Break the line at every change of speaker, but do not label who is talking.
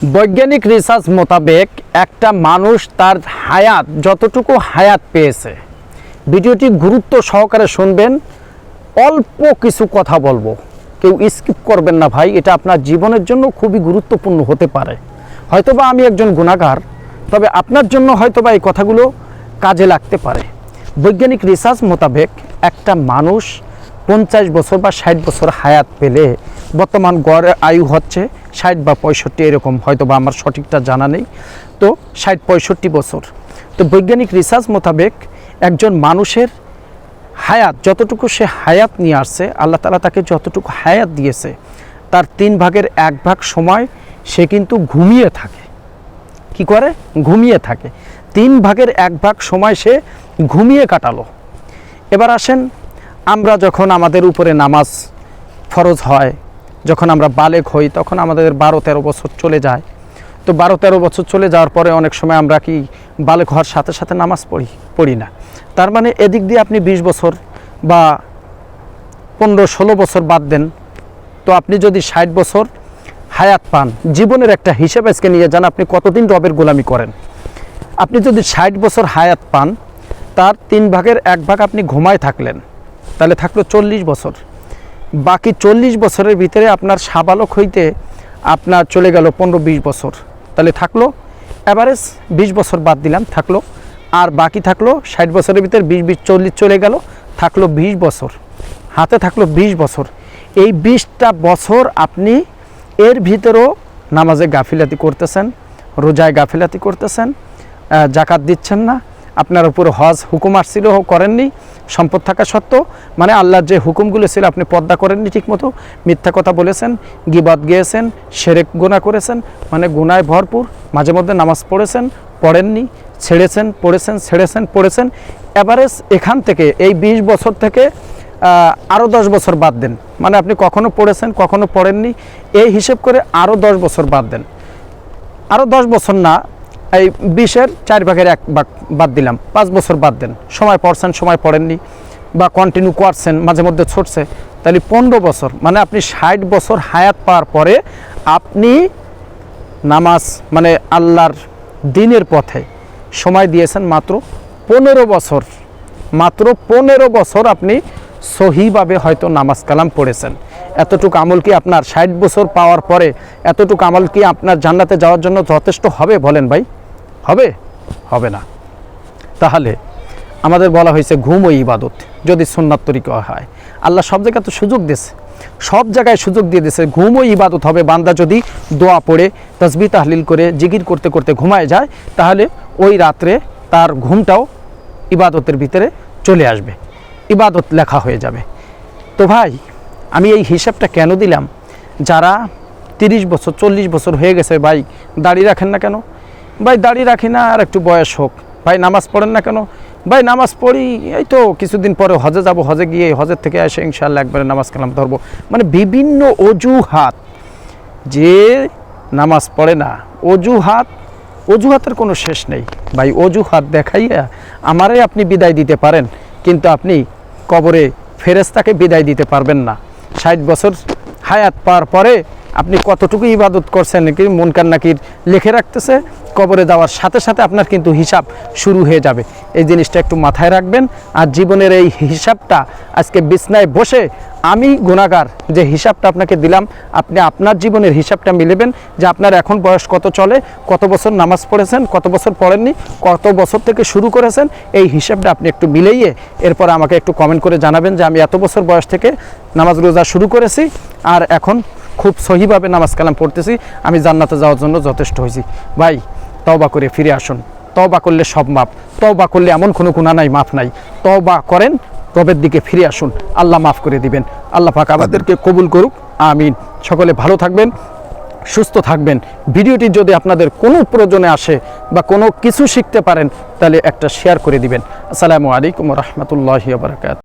বৈজ্ঞানিক রিসার্চ মোতাবেক একটা মানুষ তার হায়াত, যতটুকু হায়াত পেয়েছে। ভিডিওটি গুরুত্ব সহকারে শুনবেন। অল্প কিছু কথা বলব। কেউ স্কিপ করবেন না ভাই, এটা আপনার জীবনের জন্য খুবই গুরুত্বপূর্ণ হতে পারে। হয়তোবা আমি একজন গুণাগার, তবে আপনার জন্য হয়তোবা এই কথাগুলো কাজে লাগতে পারে। বৈজ্ঞানিক রিসার্চ মোতাবেক একটা মানুষ পঞ্চাশ বছর বা ষাট বছর হায়াত পেলে বর্তমান গড় আয়ু হচ্ছে ষাট বা পঁয়ষট্টি, এরকম হয়তো বা আমার সঠিকটা জানা নেই। তো ষাট, পঁয়ষট্টি বছর। তো বৈজ্ঞানিক রিসার্চ মোতাবেক একজন মানুষের হায়াত, যতটুকু সে হায়াত নিয়ে আসছে, আল্লাহ তালা তাকে যতটুকু হায়াত দিয়েছে, তার তিন ভাগের এক ভাগ সময় সে কিন্তু ঘুমিয়ে থাকে। কি করে? ঘুমিয়ে থাকে। তিন ভাগের এক ভাগ সময় সে ঘুমিয়ে কাটালো। এবার আসেন আমরা যখন আমাদের উপরে নামাজ ফরজ হয়, যখন আমরা বালেক হই, তখন আমাদের বারো তেরো বছর চলে যায়। তো বারো তেরো বছর চলে যাওয়ার পরে অনেক সময় আমরা কি বালেক হওয়ার সাথে সাথে নামাজ পড়ি পড়ি না। তার মানে এদিক দিয়ে আপনি বিশ বছর বা পনেরো ষোলো বছর বাদ দেন, তো আপনি যদি ষাট বছর হায়াত পান, জীবনের একটা হিসেব আজকে নিয়ে যান, আপনি কতদিন রবের গোলামি করেন? আপনি যদি ষাট বছর হায়াত পান, তার তিন ভাগের এক ভাগ আপনি ঘুমায় থাকলেন। তাহলে থাকল চল্লিশ বছর। বাকি চল্লিশ বছরের ভিতরে আপনার সাবালক হইতে আপনার চলে গেল পনেরো বিশ বছর। তাহলে থাকল অ্যাভারেজ বিশ বছর বাদ দিলাম, থাকল। আর বাকি থাকল ষাট বছরের ভিতরে বিশ বিশ চল্লিশ চলে গেল, থাকল বিশ বছর। হাতে থাকল বিশ বছর। এই বিশটা বছর আপনি এর ভিতরেও নামাজে গাফিলাতি করতেছেন, রোজায় গাফিলাতি করতেছেন জাকাত দিচ্ছেন না। আপনার উপর হজ হুকুম আসছিল, করেননি। সম্পদ থাকা সত্ত্বেও মানে আল্লাহর যে হুকুমগুলো ছিল, আপনি পদ্মা করেননি ঠিকমতো। মিথ্যা কথা বলেছেন গিবাদ গিয়েছেন, সেরেক গুণা করেছেন মানে গুনায় ভরপুর, মাঝে মধ্যে নামাজ পড়েছেন, পড়েননি, ছেড়েছেন, পড়েছেন ছেড়েছেন, পড়েছেন। এভারেজ এখান থেকে, এই ২০ বছর থেকে আরও দশ বছর বাদ দেন। মানে আপনি কখনো পড়েছেন, কখনো পড়েননি, এই হিসেব করে আরও দশ বছর বাদ দেন। আরও দশ বছর না এই বিশের চার ভাগের এক ভাগ বাদ দিলাম। পাঁচ বছর বাদ দেন। সময় পড়ছেন, সময় পড়েননি বা কন্টিনিউ করছেন, মাঝে মধ্যে ছুটছে। তাহলে পনেরো বছর মানে আপনি ষাট বছর হায়াত পাওয়ার পরে আপনি নামাজ মানে আল্লাহর দিনের পথে সময় দিয়েছেন মাত্র পনেরো বছর। মাত্র পনেরো বছর আপনি সহিভাবে হয়তো নামাজ কালাম পড়েছেন। এতটুকু আমল কি আপনার ষাট বছর পাওয়ার পরে, এতটুকু আমল কি আপনার জান্নাতে যাওয়ার জন্য যথেষ্ট হবে বলেন ভাই? হবে? হবে না। তাহলে আমাদের বলা হয়েছে ঘুম ও ইবাদত, যদি সুন্নাত তরিকা হয়। আল্লাহ সব জায়গায় তো সুযোগ দিয়েছে। সব জায়গায় সুযোগ দিয়ে দিয়েছে, ঘুম ও ইবাদত হবে। বান্দা যদি দোয়া পড়ে তসবি তাহলিল করে জিগির করতে করতে ঘুমায় যায়, তাহলে ওই রাত্রে তার ঘুমটাও ইবাদতের ভিতরে চলে আসবে। ইবাদত লেখা হয়ে যাবে। তো ভাই, আমি এই হিসাবটা কেন দিলাম? যারা তিরিশ বছর, চল্লিশ বছর হয়ে গেছে ভাই দাড়ি রাখেন না কেন? ভাই দাড়ি রাখি না, আর একটু বয়স হোক। ভাই নামাজ পড়েন না কেন? ভাই নামাজ পড়ি, এই তো কিছুদিন পরে হজে যাব, হজে গিয়ে হজের থেকে এসে ইনশাল্লাহ একবারে নামাজ কালাম ধরবো। মানে বিভিন্ন অজুহাত, যে নামাজ পড়ে না, অজুহাত, অজুহাতের কোনো শেষ নেই। ভাই অজুহাত দেখাইয়া আমারে আপনি বিদায় দিতে পারেন, কিন্তু আপনি কবরে ফেরেস্তাকে বিদায় দিতে পারবেন না। ষাট বছর হায়াত পাওয়ার পরে আপনি কতটুকু ইবাদত করছেন নাকি মন কান্নাকির লিখে রাখতেছে? কবরে যাওয়ার সাথে সাথে আপনার কিন্তু হিসাব শুরু হয়ে যাবে। এই জিনিসটা একটু মাথায় রাখবেন। আর জীবনের এই হিসাবটা আজকে বিছনায় বসে আমি গুণাগার যে হিসাবটা আপনাকে দিলাম, আপনি আপনার জীবনের হিসাবটা মিলেবেন যে আপনার এখন বয়স কত চলে, কত বছর নামাজ পড়েছেন, কত বছর পড়েননি, কত বছর থেকে শুরু করেছেন, এই হিসাবটা আপনি একটু মিলাইয়ে এরপর আমাকে একটু কমেন্ট করে জানাবেন যে আমি এত বছর বয়স থেকে নামাজ রোজা শুরু করেছি, আর এখন খুব সহিভাবে নামাজ কালাম পড়তেছি, আমি জান্নাতে যাওয়ার জন্য যথেষ্ট হয়েছি। ভাই, তওবা করে ফিরে আসুন। তওবা করলে সব মাপ, তওবা করলে এমন কোনো গুণা নাই, মাফ নাই। তওবা করেন, রবের দিকে ফিরে আসুন। আল্লাহ মাফ করে দিবেন। আল্লাহ পাক আমাদেরকে কবুল করুক। আমিন। সকলে ভালো থাকবেন, সুস্থ থাকবেন। ভিডিওটি যদি আপনাদের কোনো প্রয়োজনে আসে বা কোনো কিছু শিখতে পারেন, তাহলে একটা শেয়ার করে দিবেন। আসসালামু আলাইকুম রহমতুল্লাহ বারকাত